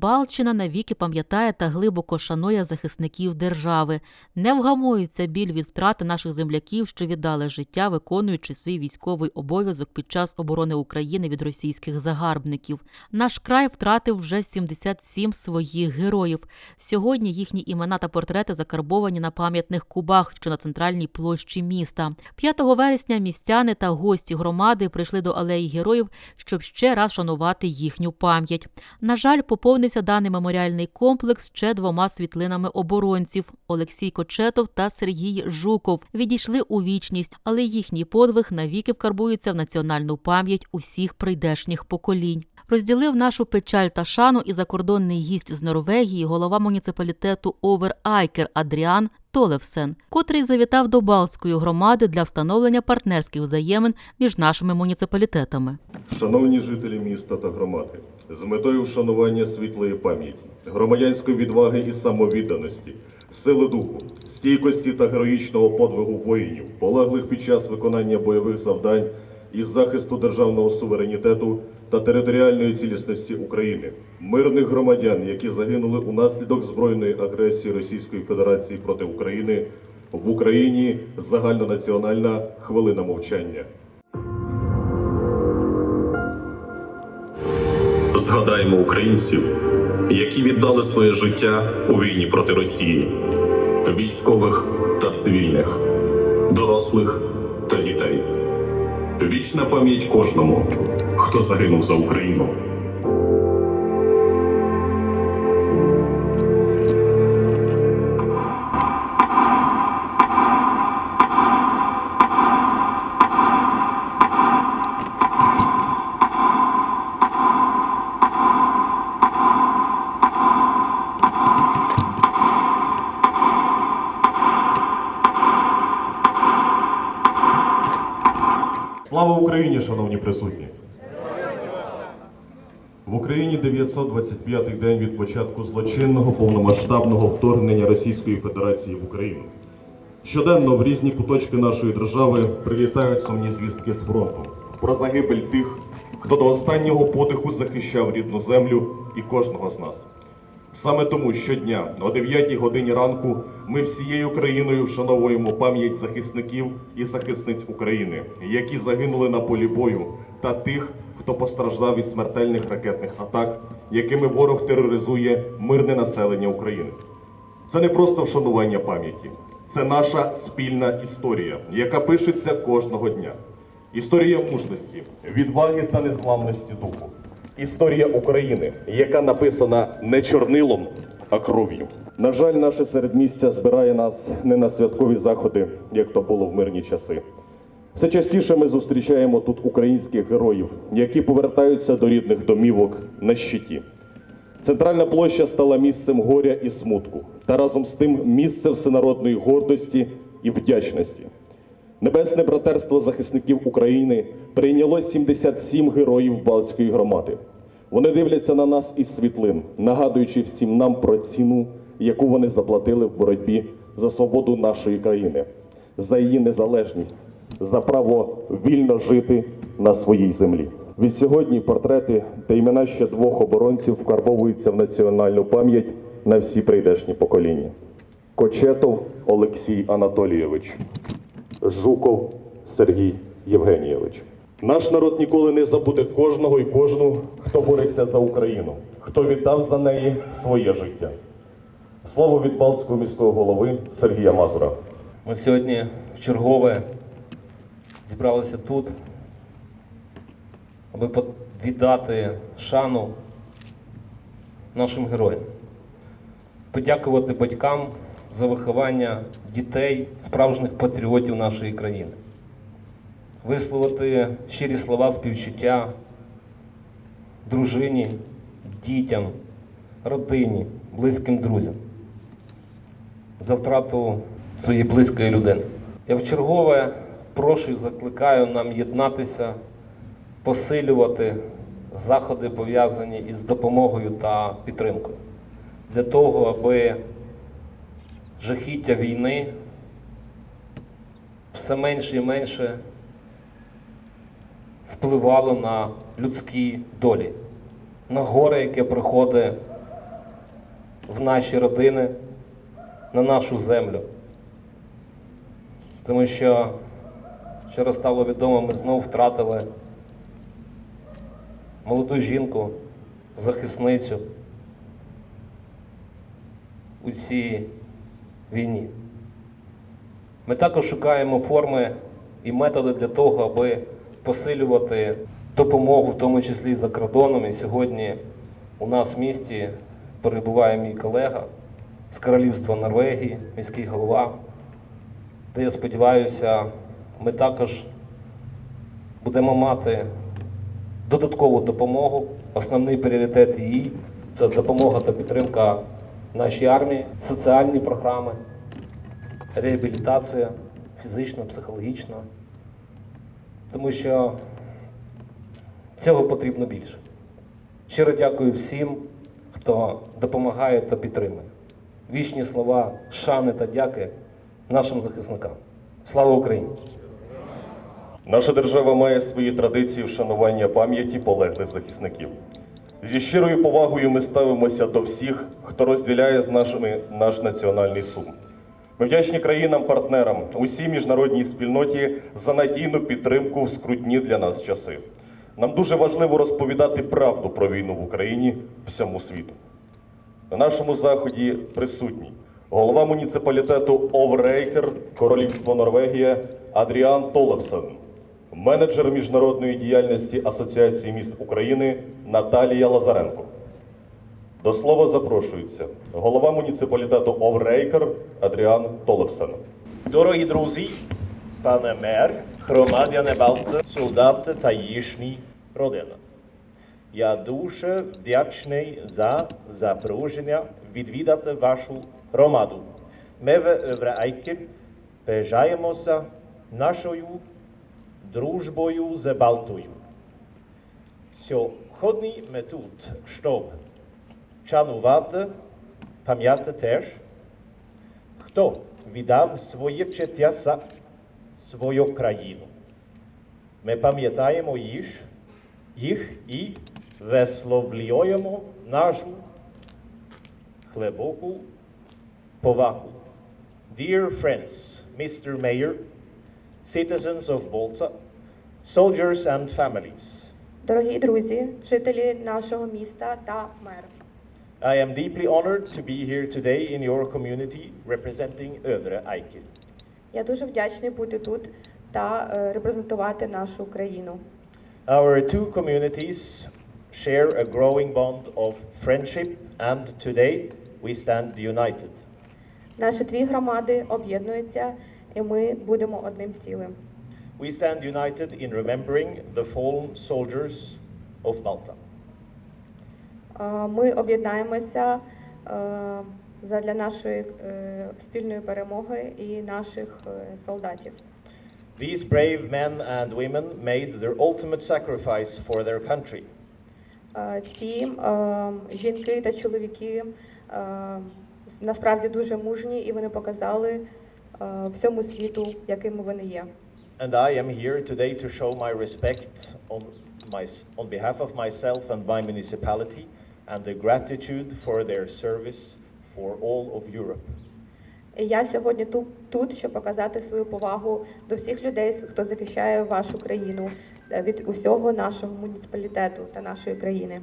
Балчина навіки пам'ятає та глибоко шанує захисників держави. Не вгамується біль від втрати наших земляків, що віддали життя, виконуючи свій військовий обов'язок під час оборони України від російських загарбників. Наш край втратив вже 77 своїх героїв. Сьогодні їхні імена та портрети закарбовані на пам'ятних кубах, що на центральній площі міста. 5 вересня містяни та гості громади прийшли до алеї героїв, щоб ще раз шанувати їхню пам'ять. На жаль, поповнився даний меморіальний комплекс ще двома світлинами оборонців Олексій Кочетов та Сергій Жуков. Відійшли у вічність, але їхній подвиг навіки вкарбується в національну пам'ять усіх прийдешніх поколінь. Розділив нашу печаль та шану і закордонний гість з Норвегії, голова муніципалітету Овер Айкер Адріан Толевсен, котрий завітав до Балтської громади для встановлення партнерських взаємин між нашими муніципалітетами. Шановні жителі міста та громади, з метою вшанування світлої пам'яті, громадянської відваги і самовідданості, сили духу, стійкості та героїчного подвигу воїнів, полеглих під час виконання бойових завдань із захисту державного суверенітету та територіальної цілісності України, мирних громадян, які загинули унаслідок збройної агресії Російської Федерації проти України, в Україні загальнонаціональна хвилина мовчання. Згадаємо українців, які віддали своє життя у війні проти Росії, військових та цивільних, дорослих та дітей. Вічна пам'ять кожному, хто загинув за Україну. Слава Україні, шановні присутні! В Україні 925-й день від початку злочинного повномасштабного вторгнення Російської Федерації в Україну. Щоденно в різні куточки нашої держави прилітають сумні звістки з фронту про загибель тих, хто до останнього подиху захищав рідну землю і кожного з нас. Саме тому щодня о 9-й годині ранку ми всією країною вшановуємо пам'ять захисників і захисниць України, які загинули на полі бою, та тих, хто постраждав від смертельних ракетних атак, якими ворог тероризує мирне населення України. Це не просто вшанування пам'яті, це наша спільна історія, яка пишеться кожного дня. Історія мужності, відваги та незламності духу. Історія України, яка написана не чорнилом, а кров'ю. На жаль, наше середмістя збирає нас не на святкові заходи, як то було в мирні часи. Все частіше ми зустрічаємо тут українських героїв, які повертаються до рідних домівок на щиті. Центральна площа стала місцем горя і смутку, та разом з тим місцем всенародної гордості і вдячності. Небесне братерство захисників України прийняло 77 героїв Балтської громади. Вони дивляться на нас із світлин, нагадуючи всім нам про ціну, яку вони заплатили в боротьбі за свободу нашої країни, за її незалежність, за право вільно жити на своїй землі. Від сьогодні портрети та імена ще двох оборонців вкарбовуються в національну пам'ять на всі прийдешні покоління. Кочетов Олексій Анатолійович. Жуков Сергій Євгенійович. Наш народ ніколи не забуде кожного і кожну, хто бореться за Україну, хто віддав за неї своє життя. Слово від Балтського міського голови Сергія Мазура. Ми сьогодні в чергове зібралися тут, аби віддати шану нашим героям, подякувати батькам за виховання дітей, справжніх патріотів нашої країни, висловити щирі слова співчуття дружині, дітям, родині, близьким друзям за втрату своєї близької людини. Я вчергове прошу і закликаю нам єднатися, посилювати заходи, пов'язані із допомогою та підтримкою, для того, аби жахіття війни все менше і менше впливало на людські долі, на горе, яке приходить в наші родини, на нашу землю. Тому що вчора стало відомо, ми знову втратили молоду жінку, захисницю у цій війні. Ми також шукаємо форми і методи для того, аби посилювати допомогу, в тому числі за кордоном. І сьогодні у нас в місті перебуває мій колега з Королівства Норвегії, міський голова, де я сподіваюся, ми також будемо мати додаткову допомогу. Основний пріоритет її це допомога та підтримка нашій армії, соціальні програми, реабілітація фізична, психологічна. Тому що цього потрібно більше. Щиро дякую всім, хто допомагає та підтримує. Вічні слова шани та дяки нашим захисникам. Слава Україні! Наша держава має свої традиції вшанування пам'яті полеглих захисників. Зі щирою повагою ми ставимося до всіх, хто розділяє з нашими наш національний сум. Ми вдячні країнам-партнерам, усій міжнародній спільноті за надійну підтримку в скрутні для нас часи. Нам дуже важливо розповідати правду про війну в Україні всьому світу. На нашому заході присутній голова муніципалітету Оврейкер, Королівство Норвегія Адріан Толевсен, менеджер міжнародної діяльності Асоціації міст України Наталія Лазаренко. До слова запрошується голова муніципалітету Оврейкер Адріан Толевсен. Дорогі друзі, пане мер, громадяни Балти, солдати та їхні родини. Я дуже вдячний за запрошення відвідати вашу громаду. Ми в Евреайкір пишаємося нашою дружбою з. Сьогодні ми тут, щоб шанувати, пам'ятати теж, хто віддав своє життя за свою країну. Ми пам'ятаємо їх, їх і висловлюємо нашу глибоку повагу. Dear friends, Mr. Mayor, citizens of Malta, soldiers and families, Дорогі друзі, жителі нашого міста та мер. I am deeply honored to be here today in your community representing Övre Eiker. Я дуже вдячний бути тут та е, репрезентувати нашу країну. Our two communities share a growing bond of friendship, and today we stand united. Наші дві громади об'єднуються, і ми будемо одним цілим. We stand united in remembering the fallen soldiers of Malta. Ми об'єднаємося е, задля нашої е, спільної перемоги і наших е, солдатів. These brave men and women made their ultimate sacrifice for their country. Ці жінки та чоловіки насправді дуже мужні, і вони показали всьому світу, якими вони є. And I am here today to show my respect on, my, on behalf of myself and my municipality and the gratitude for their service for all of Europe. Я сьогодні тут, тут, щоб показати свою повагу до всіх людей, хто захищає вашу країну е, від усього нашого муніципалітету та нашої країни.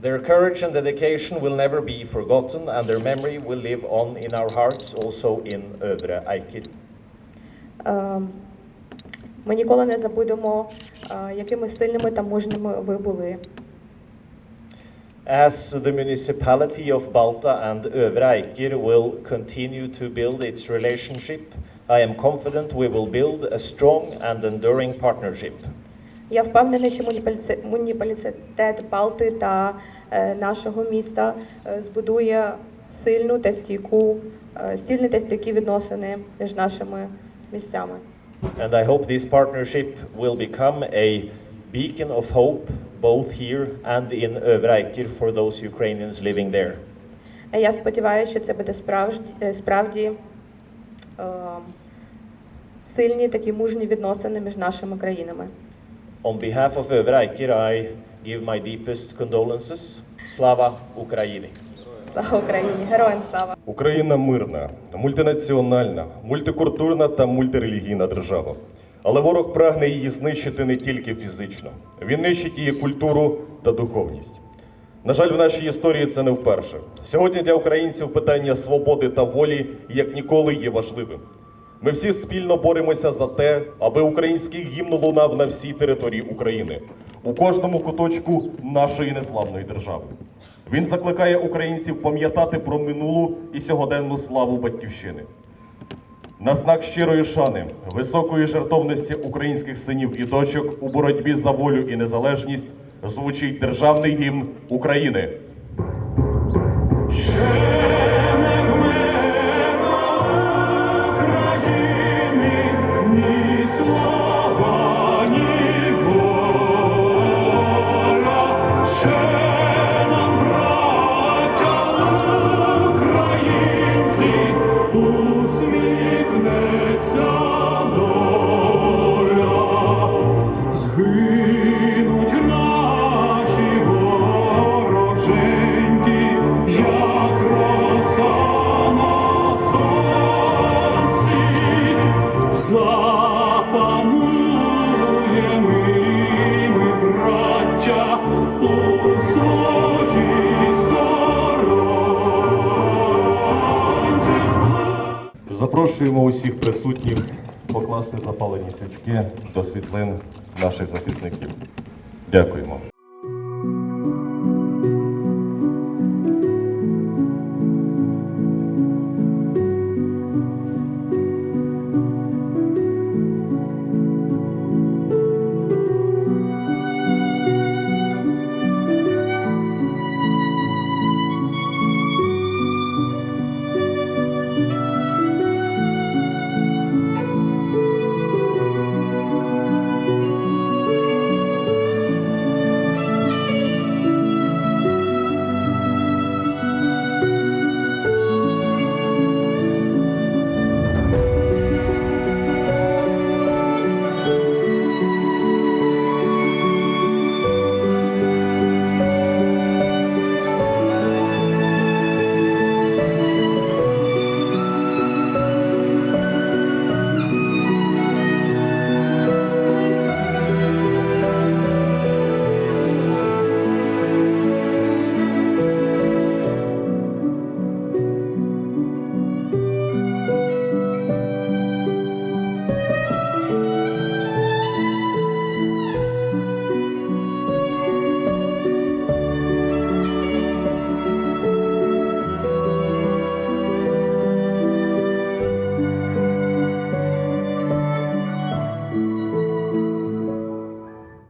Their courage and dedication will never be forgotten, and their memory will live on in our hearts, also in Övre Eiker. Е, Ми ніколи не забудемо, е, якими сильними та мужніми ви були. As the municipality of Balta and Övre Eiker will continue to build its relationship, I am confident we will build a strong and enduring partnership. Я впевнений, що муніципалітет Балти та е, нашого міста е, збудує сильну та стійку, е, стільні та стійкі відносини між нашими місцями. And I hope this partnership will become a beacon of hope both here and in Övre Eiker for those Ukrainians living there. Я сподіваюся, що це буде справді, справді е, сильні такі мужні відносини між нашими країнами. On behalf of Övre Eiker, I give my deepest condolences. Slava Ukraini! Слава Україні! Героям слава! Україна мирна, мультинаціональна, мультикультурна та мультирелігійна держава. Але ворог прагне її знищити не тільки фізично, він нищить її культуру та духовність. На жаль, в нашій історії це не вперше. Сьогодні для українців питання свободи та волі як ніколи є важливим. Ми всі спільно боремося за те, аби український гімн лунав на всій території України, у кожному куточку нашої незламної держави. Він закликає українців пам'ятати про минулу і сьогоденну славу батьківщини. На знак щирої шани, високої жертовності українських синів і дочок у боротьбі за волю і незалежність звучить державний гімн України. Запрошуємо усіх присутніх покласти запалені свічки до світлин наших захисників. Дякуємо.